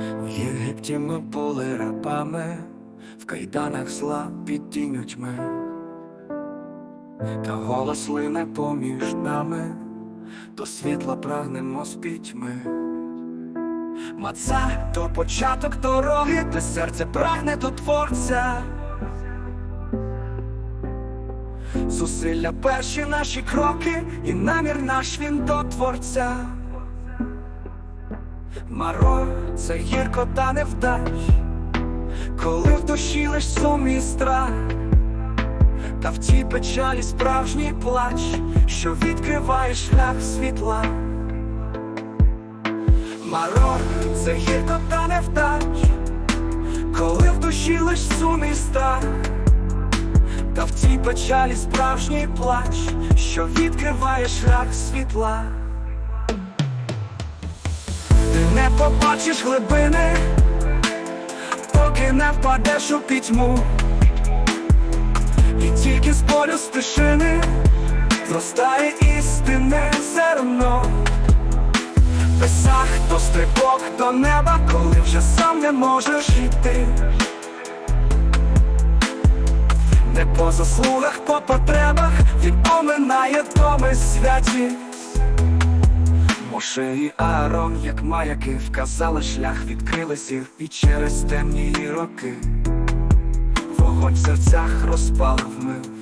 В Єгипті ми були рабами, в кайданах зла під тінню тьми, та голос лине поміж нами, до світла прагнемо з пітьми. Маца то початок дороги, де серце прагне до творця. Зусилля перші наші кроки, і намір наш він до творця. Маро, це гірко та невдач, коли в душі лиш сум і страх, та в тій печалі справжній плач, що відкриває шлях світла. Маро, це гірко та невдач, коли в душі лиш сум і страх, та в тій печалі справжній плач, що відкриває шлях світла. Не побачиш глибини, поки не впадеш у пітьму, і тільки з болю стишини зростає істинне зерно. Писах то стрибок до неба, коли вже сам не можеш йти. Не по заслугах, по потребах він оминає доми святі. І Аарон, як маяки, вказали шлях, відкрилися і через темні роки. Вогонь в серцях розпалив мив.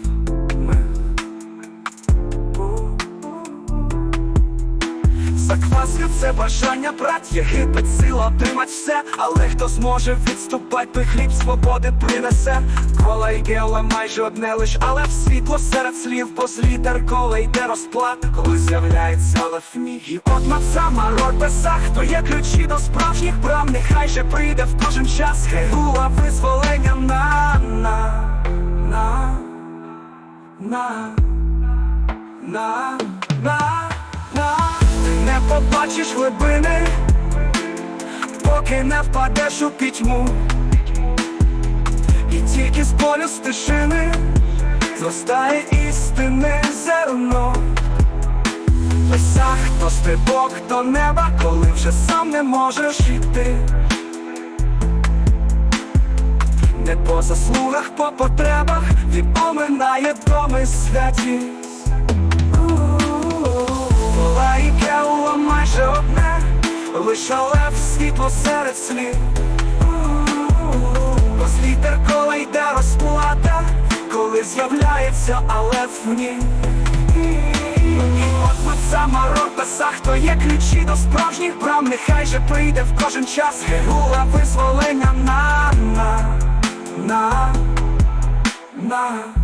Закваска це бажання, брат, Єгипет, сила отримать все, але хто зможе відступать, той хліб свободи принесе. Кола і геола майже одне лиш, але в світло серед слів, бо з літер кола йде розплат, коли з'являється лефні. І от маца марор песах, то є ключі до справжніх брам, нехай же прийде в кожен час. Геула визволення на на на на на побачиш глибини, поки не впадеш у пітьму, і тільки з болю стишини зростає істинне зерно. Писах то стрибок до неба, коли вже сам не можеш йти. Не по заслугах, по потребах він оминає доми святі. Лише лев світло серед слів. З літер кола йде розплата, коли з'являється алеф в ній. Сама писах, то є ключі до справжніх брам, нехай же прийде в кожен час. Геула визволення на на на на